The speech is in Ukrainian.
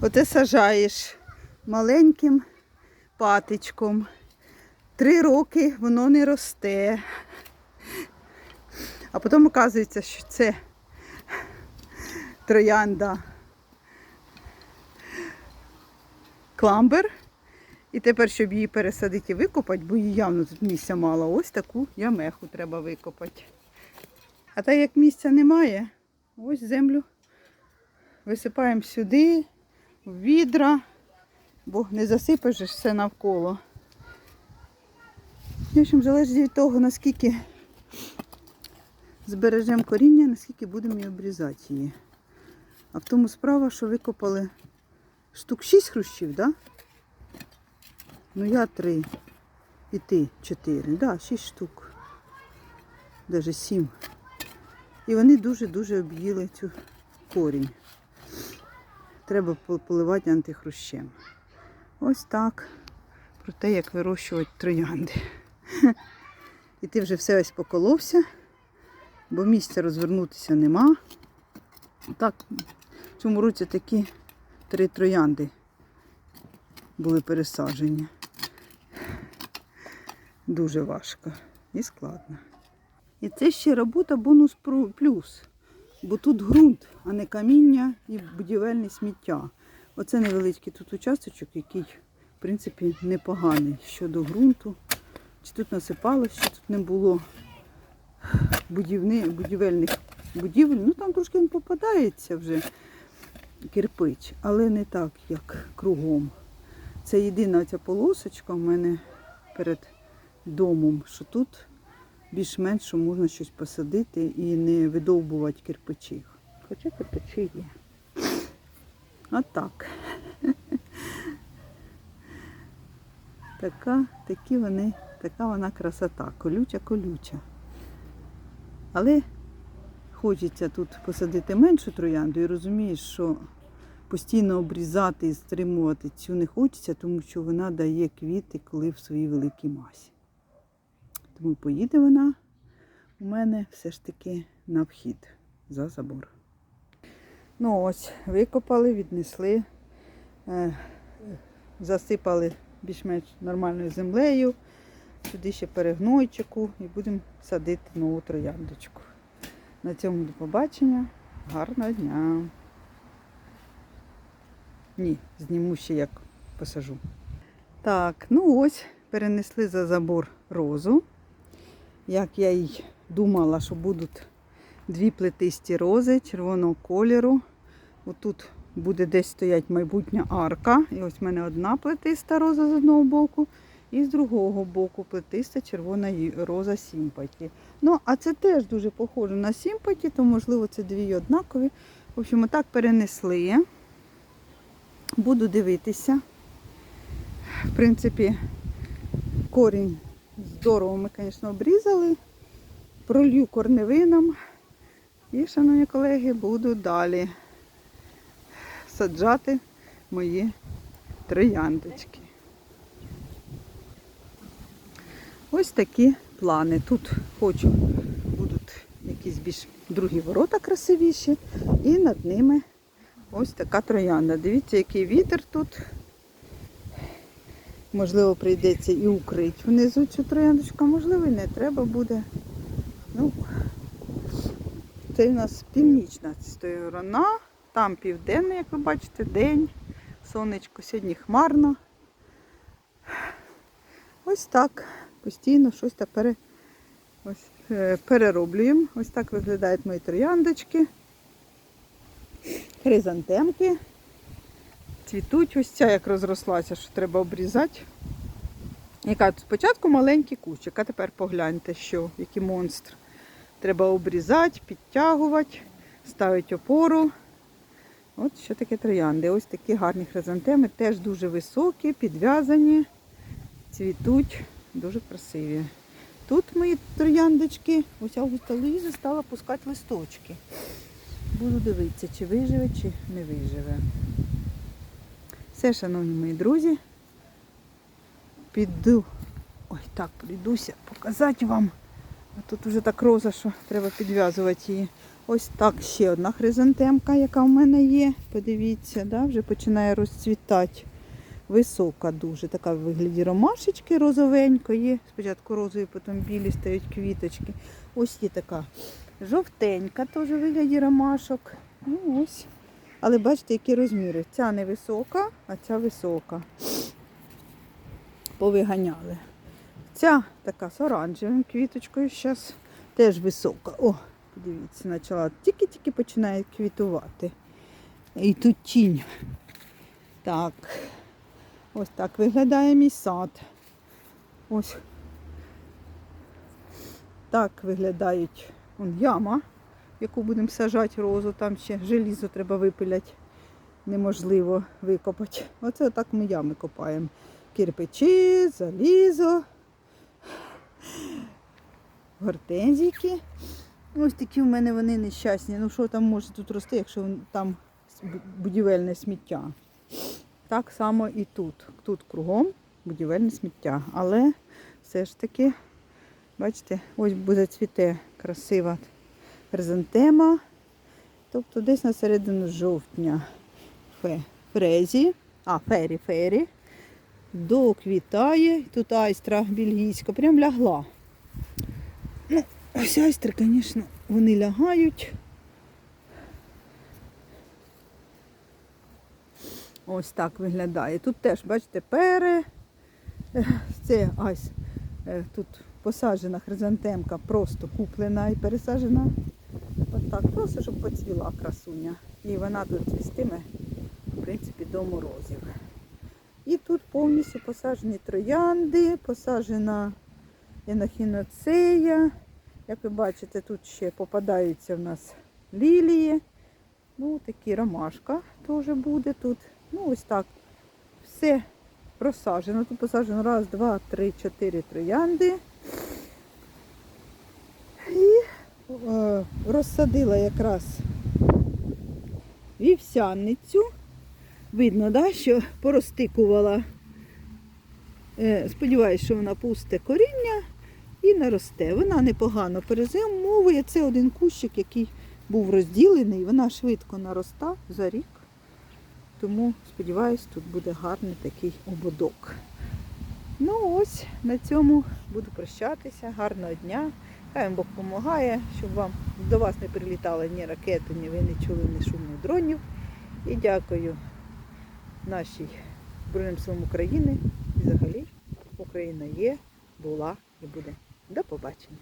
Оце сажаєш маленьким патичком. Три роки воно не росте. А потім оказується, що це троянда кламбер. І тепер, щоб її пересадити і викопати, бо її явно тут місця мало, ось таку ямеху треба викопати. А так як місця немає, ось землю висипаємо сюди, відра, бо не засипеш все навколо. В общем, залежить від того, наскільки збережемо коріння, наскільки будемо її обрізати її. А в тому справа, що викопали штук 6 хрущів? Да? Ну я три. І ти чотири. Да, шість штук. Даже сім. І вони дуже-дуже об'їли цю корінь. Треба поливати антихрущем. Ось так. Про те, як вирощувати троянди. І ти вже все ось поколовся, бо місця розвернутися нема. Так, в цьому році такі три троянди були пересаджені. Дуже важко і складно. І це ще робота бонус плюс. Бо тут ґрунт, а не каміння і будівельне сміття. Оце невеличкий тут участочок, який, в принципі, непоганий щодо ґрунту. Чи тут насипалось, чи тут не було будівельних будівель. Ну там трошки він попадається вже кирпич, але не так, як кругом. Це єдина ця полосочка в мене перед домом, що тут більш-менш можна щось посадити і не видовбувати кирпичі. Хоча кирпичі є. Отак. Така, такі вони, така вона красота, колюча-колюча. Але хочеться тут посадити меншу троянду і розумієш, що постійно обрізати і стримувати цю не хочеться, тому що вона дає квіти, коли в своїй великій масі. Тому поїде вона у мене все ж таки на вхід за забор. Ну ось, викопали, віднесли, е, засипали більш-менш нормальною землею. Сюди ще перегнойчику і будемо садити нову трояндочку. На цьому до побачення. Гарного дня! Ні, зніму ще як посажу. Так, ну ось, перенесли за забор розу. Як я й думала, що будуть дві плетисті рози червоного кольору. Отут буде десь стоять майбутня арка. І ось в мене одна плетиста роза з одного боку, і з другого боку плетиста червона роза сімпаті. Ну, а це теж дуже похоже на сімпаті, то можливо це дві однакові. В общем, отак перенесли. Буду дивитися. В принципі, корінь здорово ми, звісно, обрізали. Пролью корневином. І, шановні колеги, буду далі саджати мої трояндочки. Ось такі плани. Тут хочу, будуть якісь більш другі ворота красивіші. І над ними ось така троянда. Дивіться, який вітер тут. Можливо, прийдеться і укрити внизу цю трояндочку, а можливо, і не треба буде. Ну, це у нас північна сторона, там південна, як ви бачите, день, сонечко, сьогодні хмарно. Ось так. Постійно щось та пере, ось, е, перероблюємо. Ось так виглядають мої трояндочки. Хризантемки. Цвітуть ось ця як розрослася, що треба обрізати. Яка спочатку маленький кущик, а тепер погляньте, що, який монстр. Треба обрізати, підтягувати, ставити опору. От що таке троянди. Ось такі гарні хризантеми, теж дуже високі, підв'язані, цвітуть, дуже красиві. Тут мої трояндочки, ось Августа Луїза стала пускати листочки. Буду дивитися, чи виживе, чи не виживе. Все, шановні мої друзі, піду, ой, так, прийдуся показати вам. А тут вже так роза, що треба підв'язувати її. Ось так ще одна хризантемка, яка в мене є. Подивіться, да, вже починає розцвітати. Висока дуже, така в вигляді ромашечки розовенької. Спочатку розові, потім білі стають квіточки. Ось є така жовтенька, теж в вигляді ромашок. Ну ось. Але бачите, які розміри. Ця невисока, а ця висока. Повиганяли. Ця така з оранжевим квіточкою зараз теж висока. О, подивіться, почала тільки-тільки починає квітувати. І тут тінь. Так. Ось так виглядає мій сад. Ось так виглядають Вон яма, яку будемо сажати розу, там ще желізо треба випиляти. Неможливо викопати. Оце так ми ями копаємо. Кирпичі, залізо, гортензійки. Ось такі в мене вони нещасні. Ну що там може тут рости, якщо там будівельне сміття. Так само і тут. Тут кругом будівельне сміття. Але все ж таки, бачите, ось буде цвіте красива хризантема. Тобто десь на середину жовтня фе, фрезі, а фері фері, доквітає. Тут айстра бельгійська, прям лягла. Ну, ось айстри, звісно, вони лягають. Ось так виглядає. Тут теж, бачите, пере. Це ось е, тут посаджена хризантемка, просто куплена і пересаджена. От так, просто щоб поцвіла красуня. І вона тут цвістиме, в принципі, до морозів. І тут повністю посаджені троянди, посаджена енохіноцея. Як ви бачите, тут ще попадаються в нас лілії. Ну, такі ромашка теж буде тут. Ну, ось так. Все розсаджено. Тут посаджено раз, два, три, чотири троянди. І е, розсадила якраз вівсяницю. Видно, да, що поростикувала. Е, сподіваюсь, що вона пусте коріння і наросте. Вона непогано перезимовує. Це один кущик, який був розділений. Вона швидко нароста за рік. Тому, сподіваюсь, тут буде гарний такий ободок. Ну ось, на цьому буду прощатися. Гарного дня. Хай Бог допомагає, щоб вам до вас не прилітали ні ракети, ні ви не чули ні шумних дронів. І дякую нашій Збройним силам України. І взагалі Україна є, була і буде. До побачення.